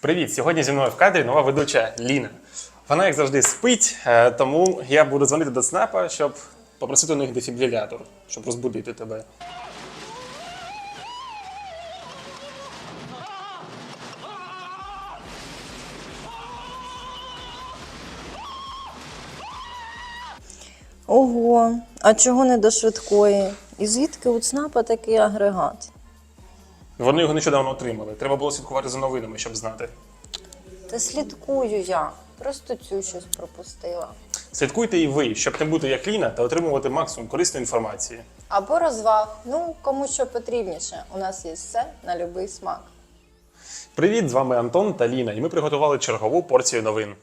Привіт! Сьогодні зі мною в кадрі нова ведуча Ліна. Вона, як завжди, спить, е, тому я буду дзвонити до ЦНАПа, щоб попросити у них дефібрилятор, щоб розбудити тебе. Ого, а чого не до швидкої? І звідки у ЦНАПа такий агрегат? Вони його нещодавно отримали. Треба було слідкувати за новинами, щоб знати. Та слідкую я. Просто цю щось пропустила. Слідкуйте і ви, щоб не бути як Ліна та отримувати максимум корисної інформації. Або розваг. Ну, кому що потрібніше. У нас є все на будь-який смак. Привіт, з вами Антон та Ліна, і ми приготували чергову порцію новин.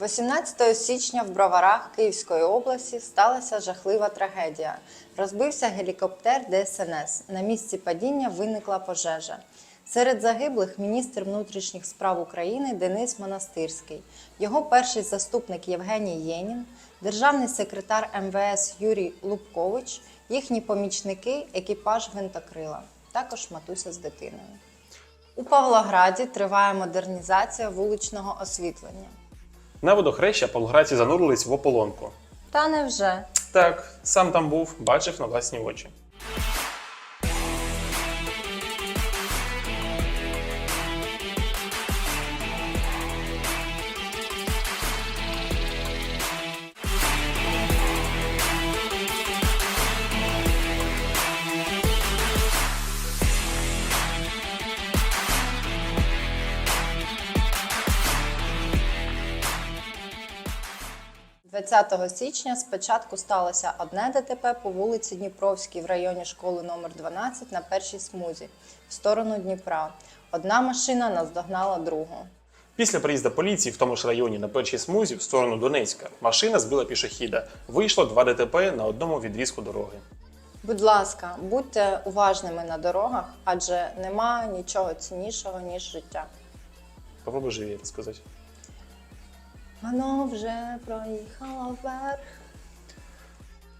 18 січня в Броварах Київської області сталася жахлива трагедія. Розбився гелікоптер ДСНС. На місці падіння виникла пожежа. Серед загиблих міністр внутрішніх справ України Денис Монастирський, його перший заступник Євгеній Єнін, державний секретар МВС Юрій Лубкович, їхні помічники, екіпаж гвинтокрила, також матуся з дитиною. У Павлограді триває модернізація вуличного освітлення. На водохреща павлоградці занурились в ополонку. Та невже? Так, сам там був, бачив на власні очі. – 20 січня спочатку сталося одне ДТП по вулиці Дніпровській в районі школи номер 12 на першій смузі в сторону Дніпра. Одна машина наздогнала другу. Після приїзду поліції в тому ж районі на першій смузі в сторону Донецька машина збила пішохіда. Вийшло два ДТП на одному відрізку дороги. Будь ласка, будьте уважними на дорогах, адже нема нічого ціннішого, ніж життя. Попробуй живі сказати. Воно вже проїхало вверх.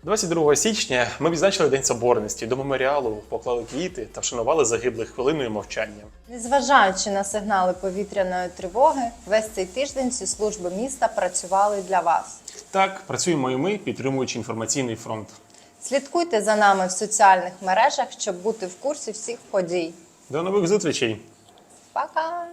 22 січня ми відзначили День Соборності. До меморіалу поклали квіти та вшанували загиблих хвилиною мовчання. Незважаючи на сигнали повітряної тривоги, весь цей тиждень всі служби міста працювали для вас. Так, працюємо і ми, підтримуючи інформаційний фронт. Слідкуйте за нами в соціальних мережах, щоб бути в курсі всіх подій. До нових зустрічей! Пока!